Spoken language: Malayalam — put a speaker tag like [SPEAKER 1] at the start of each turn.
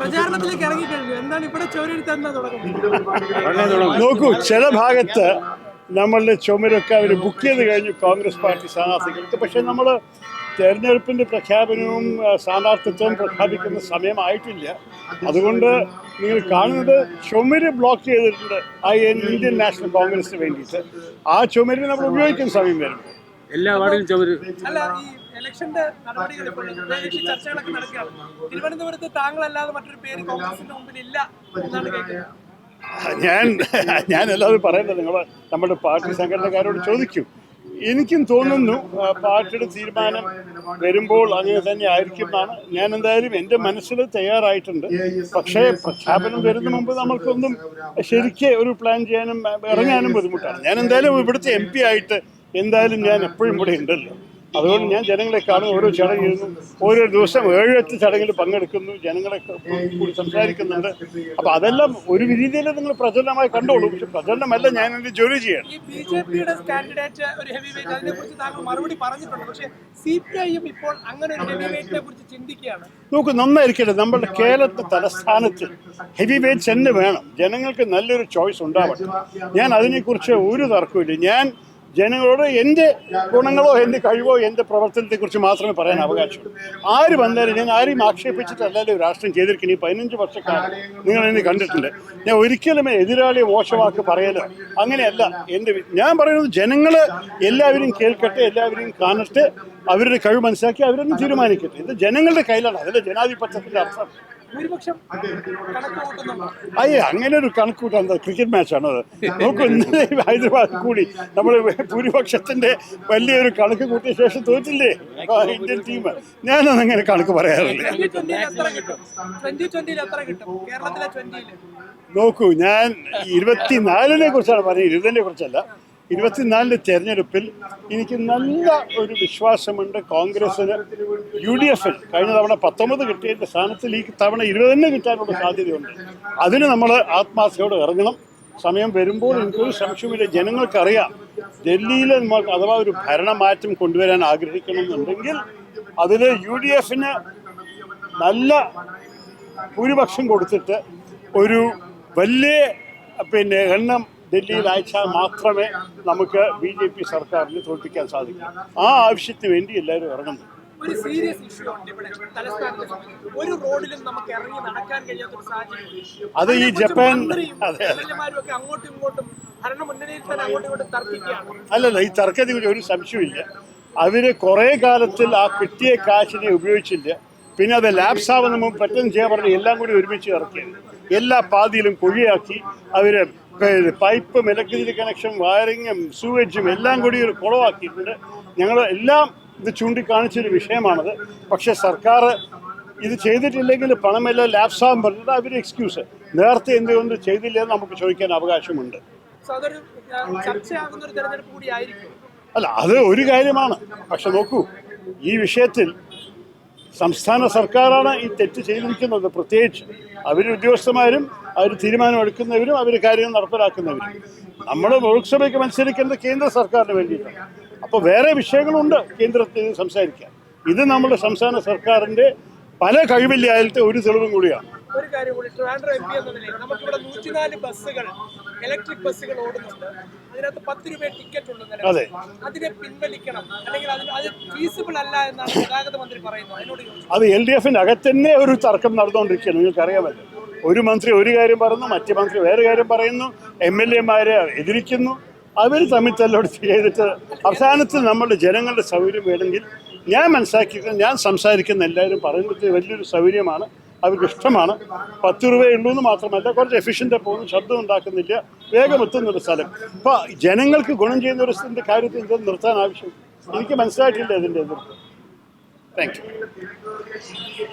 [SPEAKER 1] പ്രചാരണത്തിലേക്ക് ഇറങ്ങി കഴിഞ്ഞു എന്താണ് ഇവിടെ ചോരെടുത്ത് എന്താ
[SPEAKER 2] നോക്കൂ ചില ഭാഗത്ത് നമ്മളുടെ ചുമരൊക്കെ അവർ ബുക്ക് ചെയ്ത് കഴിഞ്ഞു. കോൺഗ്രസ് പാർട്ടി സ്ഥാനാർത്ഥികൾക്ക്. പക്ഷേ നമ്മൾ തെരഞ്ഞെടുപ്പിന്റെ പ്രഖ്യാപനവും സ്ഥാനാർത്ഥിത്വവും പ്രഖ്യാപിക്കുന്ന സമയമായിട്ടില്ല. അതുകൊണ്ട് നിങ്ങൾ കാണുന്നത് ചുമര് ബ്ലോക്ക് ചെയ്തിട്ടുണ്ട് ആ ഇന്ത്യൻ നാഷണൽ കോൺഗ്രസിന് വേണ്ടിയിട്ട്. ആ ചുമര് നമ്മൾ ഉപയോഗിക്കുന്ന സമയം വരുന്നത്
[SPEAKER 3] എല്ലാ വാർഡിലും ചുമര്.
[SPEAKER 1] ഇലക്ഷന്റെ നടപടികൾ ഉഭയകക്ഷി ചർച്ചകളൊക്കെ നടക്കുകയാണ്. തിരുവനന്തപുരത്ത് താങ്കളല്ലാതെ മറ്റൊരു പേര് കോൺഗ്രസിന്റെ മുമ്പിൽ ഇല്ല എന്നാണ് കേൾക്കുന്നത്.
[SPEAKER 2] ഞാൻ ഞാൻ എല്ലാവരും പറയുന്നത് നിങ്ങൾ നമ്മുടെ പാർട്ടി സംഘടനക്കാരോട് ചോദിക്കും. എനിക്കും തോന്നുന്നു പാർട്ടിയുടെ തീരുമാനം വരുമ്പോൾ അങ്ങനെ തന്നെ ആയിരിക്കും എന്നാണ്. ഞാൻ എന്തായാലും എന്റെ മനസ്സിൽ തയ്യാറായിട്ടുണ്ട്. പക്ഷേ പ്രഖ്യാപനം വരുന്ന മുമ്പ് നമ്മൾക്കൊന്നും ശരിക്കും ഒരു പ്ലാൻ ചെയ്യാനും ഇറങ്ങാനും ബുദ്ധിമുട്ടാണ്. ഞാൻ എന്തായാലും ഇവിടുത്തെ എം ആയിട്ട് എന്തായാലും ഞാൻ എപ്പോഴും ഇവിടെ ഉണ്ടല്ലോ. അതുകൊണ്ട് ഞാൻ ജനങ്ങളെ കാണും ഓരോ ചടങ്ങിലും ഓരോ ദിവസം ഏഴെട്ട് ചടങ്ങിൽ പങ്കെടുക്കുന്നു. ജനങ്ങളെ കൂടി സംസാരിക്കുന്നുണ്ട്. അപ്പോൾ അതെല്ലാം ഒരു രീതിയിൽ നിങ്ങൾ പ്രചരണമായി കണ്ടോളൂ. പക്ഷെ പ്രചരണമല്ല ഞാൻ എന്റെ ജോലി ചെയ്യണം.
[SPEAKER 1] ബി ജെ പിയുടെ കാൻഡിഡേറ്റ് ഒരു ഹെവി വെയിറ്റ് അതിനെ താങ്കൾ മറുപടി പറഞ്ഞിട്ടുണ്ട്. പക്ഷേ സി പി ഐ എം ഇപ്പോൾ അങ്ങനെ ഒരു ഹെവി വെയിറ്റിനെ കുറിച്ച് ചിന്തിക്കുകയാണ്.
[SPEAKER 2] നോക്കൂ നന്നായിരിക്കട്ടെ. നമ്മുടെ കേരളത്തെ തലസ്ഥാനത്ത് ഹെവി വെയിറ്റ്സ് തന്നെ വേണം. ജനങ്ങൾക്ക് നല്ലൊരു ചോയ്സ് ഉണ്ടാവട്ടെ. ഞാൻ അതിനെക്കുറിച്ച് ഒരു തർക്കമില്ല ഞാൻ ജനങ്ങളോട് എന്റെ ഗുണങ്ങളോ എന്റെ കഴിവോ എന്റെ പ്രവർത്തനത്തെക്കുറിച്ച് മാത്രമേ പറയാൻ അവകാശം ആര് വന്നാലും ഞാൻ ആരെയും ആക്ഷേപിച്ചിട്ടല്ലല്ലോ രാഷ്ട്രം ചെയ്തിരിക്കുന്നത് ഈ പതിനഞ്ച് വർഷക്കാലം നിങ്ങൾ എന്നെ കണ്ടിട്ടുണ്ട്. ഞാൻ ഒരിക്കലും എതിരാളിയെ മോശവാക്ക് പറയലോ അങ്ങനെയല്ല. എന്റെ ഞാൻ പറയുന്നത് ജനങ്ങൾ എല്ലാവരും കേൾക്കട്ടെ എല്ലാവരെയും കാണട്ടെ അവരുടെ കഴിവ് മനസ്സിലാക്കി അവരൊന്നും തീരുമാനിക്കട്ടെ. ഇത് ജനങ്ങളുടെ കയ്യിലാണ്. അതിലെ ജനാധിപത്യത്തിന്റെ അർത്ഥം.
[SPEAKER 1] ഭൂരിപക്ഷം
[SPEAKER 2] അയ്യ അങ്ങനെ ഒരു കണക്കൂട്ടം എന്താ ക്രിക്കറ്റ് മാച്ചാണ് അത്? നോക്കൂ ഹൈദരാബാദ് കൂടി നമ്മൾ ഭൂരിപക്ഷത്തിന്റെ വലിയൊരു കണക്ക് കൂട്ടിയ ശേഷം തോറ്റില്ലേ? ഇന്ത്യൻ ടീം ഞാനൊന്നും അങ്ങനെ കണക്ക് പറയാറില്ല. നോക്കൂ ഞാൻ ഇരുപത്തിനാലിനെ കുറിച്ചാണ് പറഞ്ഞത്. ഇരുപതിനെ കുറിച്ചല്ല. ഇരുപത്തിനാലിന്റെ തെരഞ്ഞെടുപ്പിൽ എനിക്ക് നല്ല ഒരു വിശ്വാസമുണ്ട് കോൺഗ്രസിന് യു ഡി എഫിൽ കഴിഞ്ഞ തവണ പത്തൊമ്പത് കിട്ടിയതിന്റെ സ്ഥാനത്തിൽ ഈ തവണ ഇരുപത് തന്നെ കിട്ടാനുള്ള സാധ്യതയുണ്ട്. അതിന് നമ്മൾ ആത്മാർത്ഥയോട് ഇറങ്ങണം. സമയം വരുമ്പോൾ എനിക്കൊരു സംശയമില്ല ജനങ്ങൾക്കറിയാം ഡൽഹിയിൽ നമുക്ക് അഥവാ ഒരു ഭരണമാറ്റം കൊണ്ടുവരാൻ ആഗ്രഹിക്കണമെന്നുണ്ടെങ്കിൽ അതിൽ യു ഡി എഫിന് നല്ല ഭൂരിപക്ഷം കൊടുത്തിട്ട് ഒരു വലിയ പിന്നെ എണ്ണം ഡൽഹിയിൽ അയച്ചാൽ മാത്രമേ നമുക്ക് ബി ജെ പി സർക്കാരിനെ തോൽപ്പിക്കാൻ സാധിക്കൂ. ആ ആവശ്യത്തിന് വേണ്ടി എല്ലാവരും ഇറങ്ങുന്നു.
[SPEAKER 1] ഒരു സീരിയസ് ഇഷ്യൂ ഉണ്ട് ഇവിടെ തലസ്ഥാനത്തെ ഒരു റോഡിലും നമുക്ക് ഇറങ്ങി നടക്കാൻ കഴിയാത്ത ഒരു സാഹചര്യം.
[SPEAKER 2] അത് ഈ ജപ്പാൻ
[SPEAKER 1] ഒക്കെ അങ്ങോട്ടും ഇങ്ങോട്ടും ഭരണ മുന്നണിയിൽ തന്നെ അങ്ങോട്ടും ഇങ്ങോട്ടും തർക്കിക്കുകയാണ്.
[SPEAKER 2] അല്ലല്ല ഈ തർക്കത്തിൽ ഒരു സംശയമില്ല അവർ കുറെ കാലത്തിൽ ആ കിട്ടിയ കാശിനെ ഉപയോഗിച്ചില്ല. പിന്നെ അത് ലാപ്സ് ആവുന്ന മുമ്പ് പെട്ടെന്ന് ചെയ്യാൻ പറഞ്ഞ് എല്ലാം കൂടി ഒരുമിച്ച് ഇറക്കിയത് എല്ലാ പാതിയിലും കുഴിയാക്കി അവർ പൈപ്പും ഇലക്ട്രിസിറ്റി കണക്ഷൻ വയറിങ്ങും സൂവേജും എല്ലാം കൂടി ഒരു കുളമാക്കിയിട്ടുണ്ട്. ഞങ്ങൾ എല്ലാം ഇത് ചൂണ്ടിക്കാണിച്ചൊരു വിഷയമാണത്. പക്ഷേ സർക്കാർ ഇത് ചെയ്തിട്ടില്ലെങ്കിൽ പണമെല്ലാം ലാപ്സാകും പറഞ്ഞിട്ട് അവർ എക്സ്ക്യൂസ് നേരത്തെ എന്തുകൊണ്ട് ചെയ്തില്ലെന്ന് നമുക്ക് ചോദിക്കാൻ അവകാശമുണ്ട്. അല്ല അത് ഒരു കാര്യമാണ്. പക്ഷെ നോക്കൂ ഈ വിഷയത്തിൽ സംസ്ഥാന സർക്കാരാണ് ഈ തെറ്റ് ചെയ്തിരിക്കുന്നത്. പ്രത്യേകിച്ച് അവർ ഉദ്യോഗസ്ഥന്മാരും അവർ തീരുമാനമെടുക്കുന്നവരും അവർ കാര്യങ്ങൾ നടപ്പിലാക്കുന്നവരും. നമ്മൾ ലോക്സഭയ്ക്ക് മത്സരിക്കുന്നത് കേന്ദ്ര സർക്കാരിന് വേണ്ടിയിട്ടാണ്. അപ്പോൾ വേറെ വിഷയങ്ങളുണ്ട് കേന്ദ്രത്തിൽ സംസാരിക്കാൻ. ഇത് നമ്മുടെ സംസ്ഥാന സർക്കാരിന്റെ പല കഴിവില്ലായാലത്തെ ഒരു തെളിവും കൂടിയാണ്.
[SPEAKER 1] ഒരു കാര്യം കൂടി ട്രാൻഡർ എം പി എന്ന നിലയിൽ നമുക്കിവിടെ നൂറ്റിനാല് ബസ്സുകൾ ഇലക്ട്രിക് ബസ്സുകൾ ഓടുന്നുണ്ട്. അതിനകത്ത് പത്ത് രൂപ ടിക്കറ്റ് ഉള്ളു നിലവിൽ. അതിനെ പിൻവലിക്കണം. അല്ലെങ്കിൽ അതിന് അത് ഫീസിബിൾ അല്ല എന്നാണ് ഗതാഗത മന്ത്രി പറയുന്നത്. അതിനോട്
[SPEAKER 2] അത് എൽ ഡി എഫിന്റെ അകത്ത് തന്നെ ഒരു തർക്കം നടന്നുകൊണ്ടിരിക്കുകയാണ്. നിങ്ങൾക്കറിയാമല്ലോ. ഒരു മന്ത്രി ഒരു കാര്യം പറയുന്നു മറ്റു മന്ത്രി വേറെ കാര്യം പറയുന്നു എം എൽ എമാരെ എതിരിക്കുന്നു. അവർ തമ്മിൽ തല്ലോട് ചെയ്തിട്ട് അവസാനത്തിൽ നമ്മളുടെ ജനങ്ങളുടെ സൗകര്യം വേണമെങ്കിൽ ഞാൻ മനസ്സിലാക്കിയത് ഞാൻ സംസാരിക്കുന്ന എല്ലാവരും പറയുന്നത് വലിയൊരു സൗകര്യമാണ്. അവർക്ക് ഇഷ്ടമാണ് പത്ത് രൂപയേ ഉള്ളൂ എന്ന് മാത്രമല്ല കുറച്ച് എഫിഷ്യന്റ് പോകുന്നു. ശബ്ദം ഉണ്ടാക്കുന്നില്ല. വേഗം എത്തുന്നൊരു സ്ഥലം. അപ്പോൾ ജനങ്ങൾക്ക് ഗുണം ചെയ്യുന്ന ഒരു സ്ഥലത്തിന്റെ കാര്യത്തിൽ ഇത് നിർത്താൻ ആവശ്യം. എനിക്ക് മനസ്സിലായിട്ടില്ല ഇതിന്റെ എതിർപ്പ് താങ്ക് യു